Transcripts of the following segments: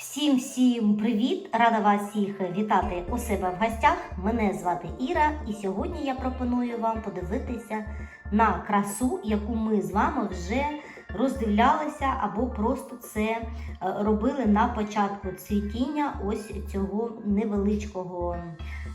Всім всім привіт! Рада вас всіх вітати у себе в гостях. Мене звати Іра, і сьогодні я пропоную вам подивитися на красу, яку ми з вами вже роздивлялися або просто це е, робили на початку цвітіння ось цього невеличкого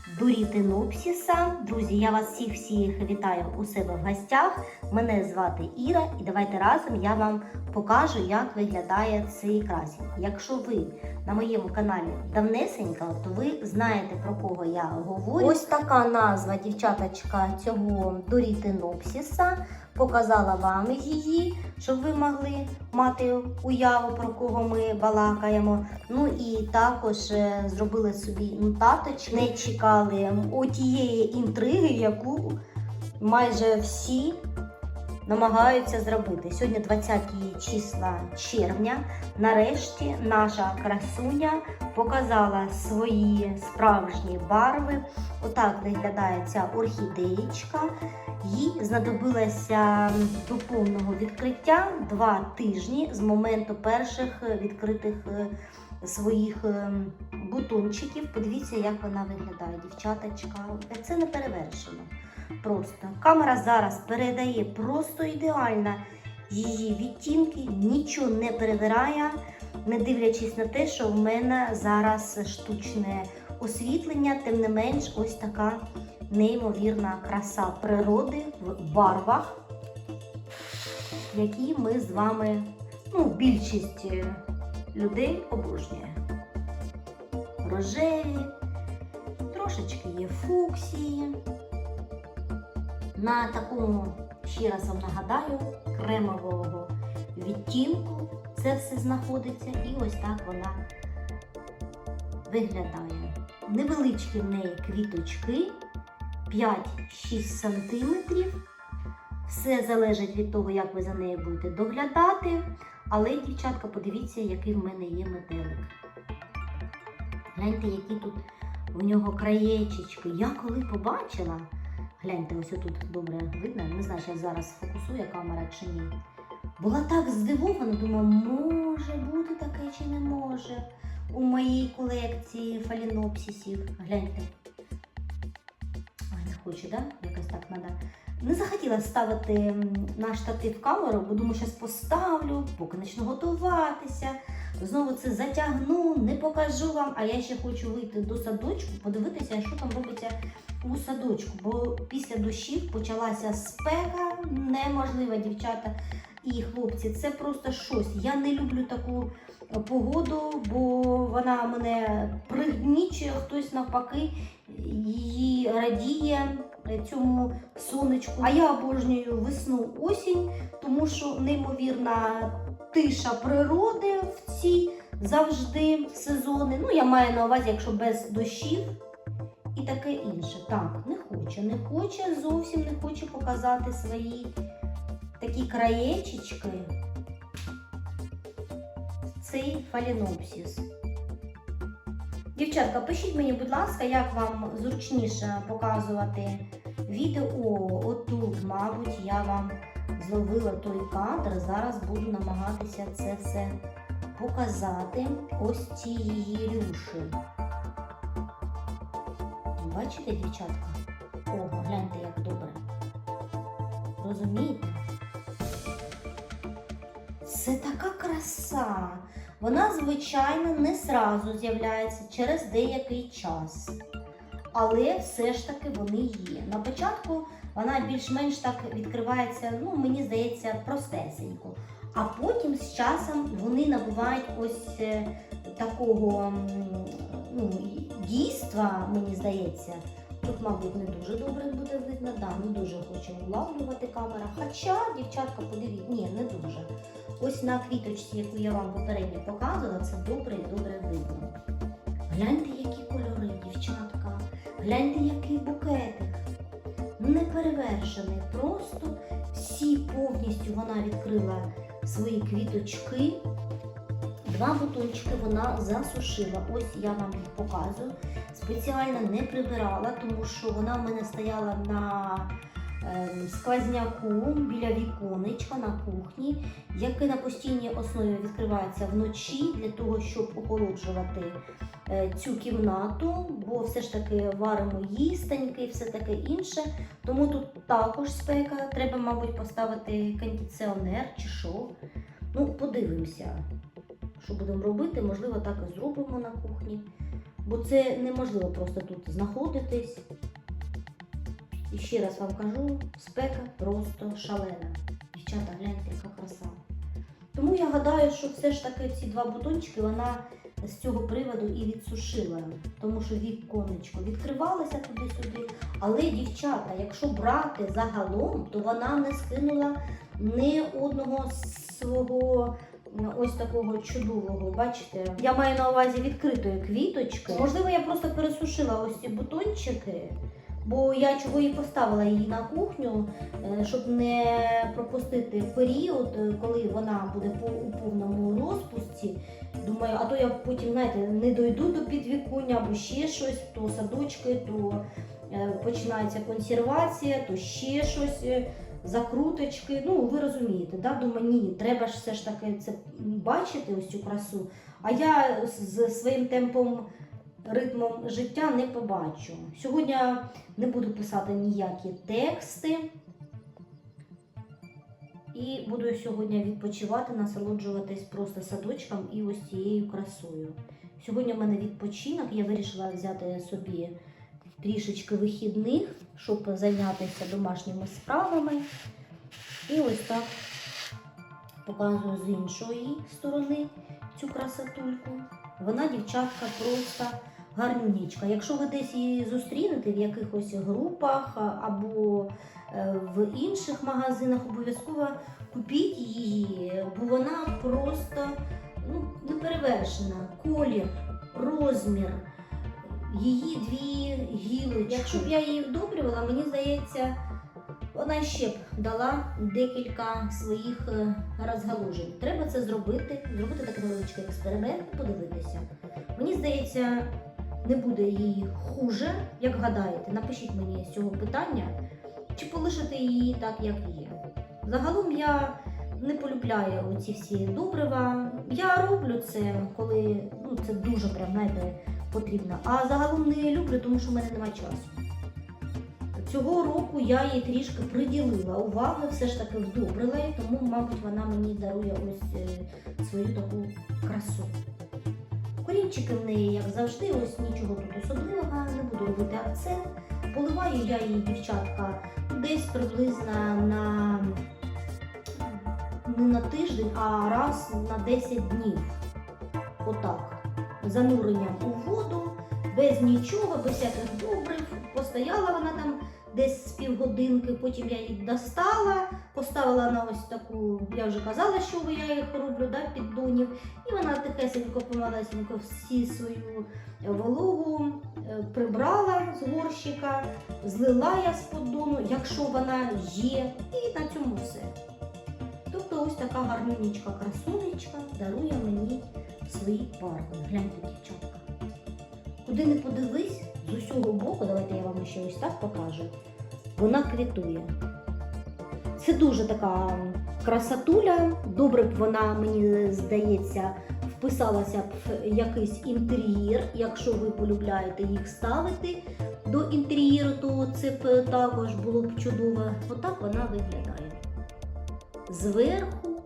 дурітинопсіса. Друзі, я вас всіх всіх вітаю у себе в гостях. Мене звати Іра, і давайте разом я вам покажу, як виглядає цей красень. Якщо ви на моєму каналі давнесенько, то ви знаєте про кого я говорю. Ось така назва дівчаточка цього дорітинопсіса. Показала вам її, щоб ви могли мати уяву, про кого ми балакаємо. Ну і також е, зробили собі нотаточки. Не чекали отієї інтриги, яку майже всі намагаються зробити. Сьогодні 20 числа червня. Нарешті наша красуня показала свої справжні барви. Отак виглядає ця орхідеєчка. Їй знадобилося до повного відкриття два тижні з моменту перших відкритих е, своїх е, бутончиків. Подивіться, як вона виглядає, дівчаточка. Це не перевершено. Просто камера зараз передає просто ідеально її відтінки, нічого не перевирає, не дивлячись на те, що в мене зараз штучне освітлення, тим не менш, ось така неймовірна краса природи в барвах, які ми з вами, ну, більшість е, людей обожнює. Рожеві, трошечки є фуксії. На такому, ще раз вам нагадаю, кремового відтінку це все знаходиться, і ось так вона виглядає. Невеличкі в неї квіточки 5-6 см. Все залежить від того, як ви за нею будете доглядати. Але, дівчатка, подивіться, який в мене є метелик. Гляньте, які тут у нього краєчечки. Я коли побачила. Гляньте, ось тут добре видно. Не знаю, чи зараз фокусує камера чи ні. Була так здивована, думаю, може бути таке чи не може у моїй колекції фалінопсисів. Гляньте. Ой, не хочу, да? Якось так треба. Не захотіла ставити м, на штатив камеру, бо думаю, зараз поставлю, поки почну готуватися. Знову це затягну, не покажу вам, а я ще хочу вийти до садочку, подивитися, що там робиться у садочку. Бо після дощів почалася спека, неможлива, дівчата і хлопці. Це просто щось. Я не люблю таку е, погоду, бо вона мене пригнічує, хтось навпаки її радіє цьому сонечку. А я обожнюю весну осінь, тому що неймовірна тиша природи в ці завжди сезони. Ну, я маю на увазі, якщо без дощів і таке інше. Так, не хоче, не хоче, зовсім не хоче показати свої такі краєчечки. Цей фалінопсіс. Дівчатка, пишіть мені, будь ласка, як вам зручніше показувати відео. Отут, мабуть, я вам зловила той кадр. Зараз буду намагатися це все показати. Ось ці її рюші. Бачите, дівчатка? О, гляньте, як добре. Розумієте? Це така краса. Вона, звичайно, не зразу з'являється через деякий час. Але все ж таки вони є. На початку вона більш-менш так відкривається, ну, мені здається, простесенько. А потім з часом вони набувають ось е, такого ну, дійства, мені здається. Тут, мабуть, не дуже добре буде видно, да, не дуже хоче улавлювати камера. Хоча, дівчатка, подивіться, ні, не дуже. Ось на квіточці, яку я вам попередньо показувала, це добре і добре видно. Гляньте, які кольори, дівчатка. Гляньте, який букетик. Неперевершений. Просто всі повністю вона відкрила свої квіточки. Два бутончики вона засушила. Ось я вам їх показую. Спеціально не прибирала, тому що вона в мене стояла на сквозняку біля віконечка на кухні, яке на постійній основі відкривається вночі для того, щоб охолоджувати е, цю кімнату, бо все ж таки варимо їстеньки і все таке інше. Тому тут також спека. Треба, мабуть, поставити кондиціонер чи що. Ну, подивимося, що будемо робити. Можливо, так і зробимо на кухні. Бо це неможливо просто тут знаходитись. І ще раз вам кажу, спека просто шалена. Дівчата, гляньте, яка краса. Тому я гадаю, що все ж таки ці два бутончики вона з цього приводу і відсушила. Тому що віконечко відкривалося туди-сюди. Але, дівчата, якщо брати загалом, то вона не скинула ні одного свого ось такого чудового. Бачите, я маю на увазі відкритої квіточки. Можливо, я просто пересушила ось ці бутончики. Бо я чого і поставила її на кухню, е, щоб не пропустити період, е, коли вона буде у повному розпусті. Думаю, а то я потім, знаєте, не дойду до підвіконня або ще щось, то садочки, то е, починається консервація, то ще щось, закруточки. Ну, ви розумієте, да? думаю, ні, треба ж все ж таки це бачити, ось цю красу. А я з своїм темпом, ритмом життя не побачу. Сьогодні не буду писати ніякі тексти. І буду сьогодні відпочивати, насолоджуватись просто садочком і ось цією красою. Сьогодні в мене відпочинок, я вирішила взяти собі трішечки вихідних, щоб зайнятися домашніми справами. І ось так показую з іншої сторони цю красотульку. Вона, дівчатка, просто гарнючка. Якщо ви десь її зустрінете в якихось групах або е, в інших магазинах, обов'язково купіть її, бо вона просто ну, неперевершена. Колір, розмір, її дві гілочки. Якщо б я її вдобрювала, мені здається, вона ще б дала декілька своїх е, розгалужень. Треба це зробити, зробити такий невеличкий експеримент, подивитися. Мені здається, не буде їй хуже, як гадаєте. Напишіть мені з цього питання, чи полишити її так, як є. Загалом я не полюбляю оці всі добрива. Я роблю це, коли ну, це дуже прям, знаєте, потрібно. А загалом не люблю, тому що в мене немає часу. Цього року я їй трішки приділила уваги, все ж таки вдобрила тому, мабуть, вона мені дарує ось е, свою таку красу. Корінчики в неї, як завжди, ось нічого тут особливого, не буду робити акцент. Поливаю я її, дівчатка, десь приблизно на не на тиждень, а раз на 10 днів. Отак. Зануренням у воду, без нічого, без всяких добрив. Постояла вона там десь з півгодинки, потім я її достала, поставила на ось таку, я вже казала, що я їх роблю, да, піддонів. І вона тихесенько, помалесенько всі свою вологу е, прибрала з горщика, злила я з поддону, якщо вона є, і на цьому все. Тобто ось така гарнючка красунечка дарує мені свої парні. Гляньте, дівчатка. Куди не подивись, з усього боку, давайте я вам ще ось так покажу, вона квітує. Це дуже така красотуля. Добре б вона, мені здається, вписалася в якийсь інтер'єр, якщо ви полюбляєте їх ставити до інтер'єру, то це б також було б чудово. Отак вона виглядає. Зверху.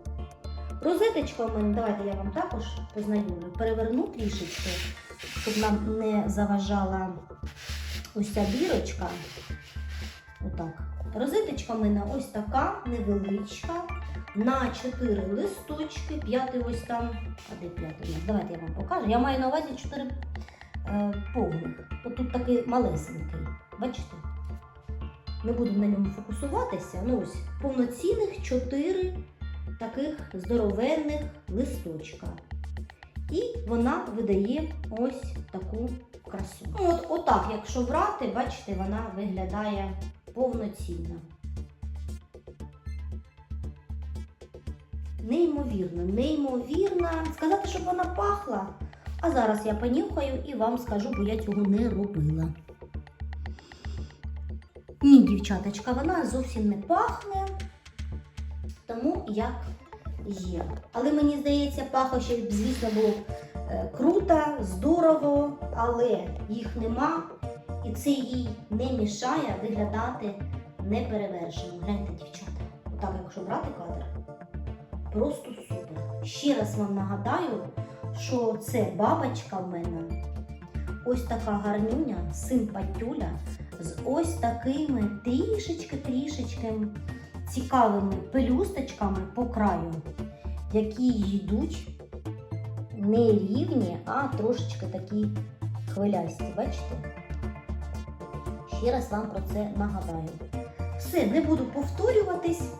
Розеточка у мене, давайте я вам також познайомлю. Переверну трішечки, щоб нам не заважала ось ця бірочка. Отак. Розеточка в мене ось така невеличка. На 4 листочки, п'ятий ось там. А де п'ятий? Давайте я вам покажу. Я маю на увазі 4 е, повних. От тут такий малесенький. Бачите? Не буду на ньому фокусуватися. Ну ось повноцінних 4 таких здоровенних листочка. І вона видає ось таку красу. Ну, От, отак, якщо брати, бачите, вона виглядає повноцінно. Неймовірно, неймовірно. Сказати, щоб вона пахла. А зараз я понюхаю і вам скажу, бо я цього не робила. Ні, дівчаточка, вона зовсім не пахне, тому як є. Але мені здається, пахощі, звісно, було е, круто, здорово, але їх нема, і це їй не мішає виглядати неперевершено. Гляньте, дівчата, отак, якщо брати кадр, просто супер. Ще раз вам нагадаю, що це бабочка в мене. Ось така гарнюня, симпатюля з ось такими трішечки-трішечки цікавими пелюсточками по краю, які йдуть не рівні, а трошечки такі хвилясті. Бачите? Ще раз вам про це нагадаю. Все, не буду повторюватись,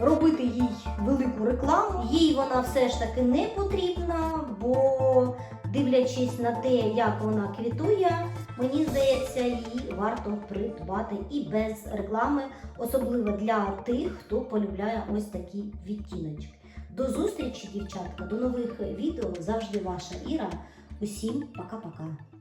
робити їй велику рекламу. Їй вона все ж таки не потрібна, бо дивлячись на те, як вона квітує, мені здається, її варто придбати і без реклами, особливо для тих, хто полюбляє ось такі відтіночки. До зустрічі, дівчатка, до нових відео. Завжди ваша Іра. Усім пока-пока.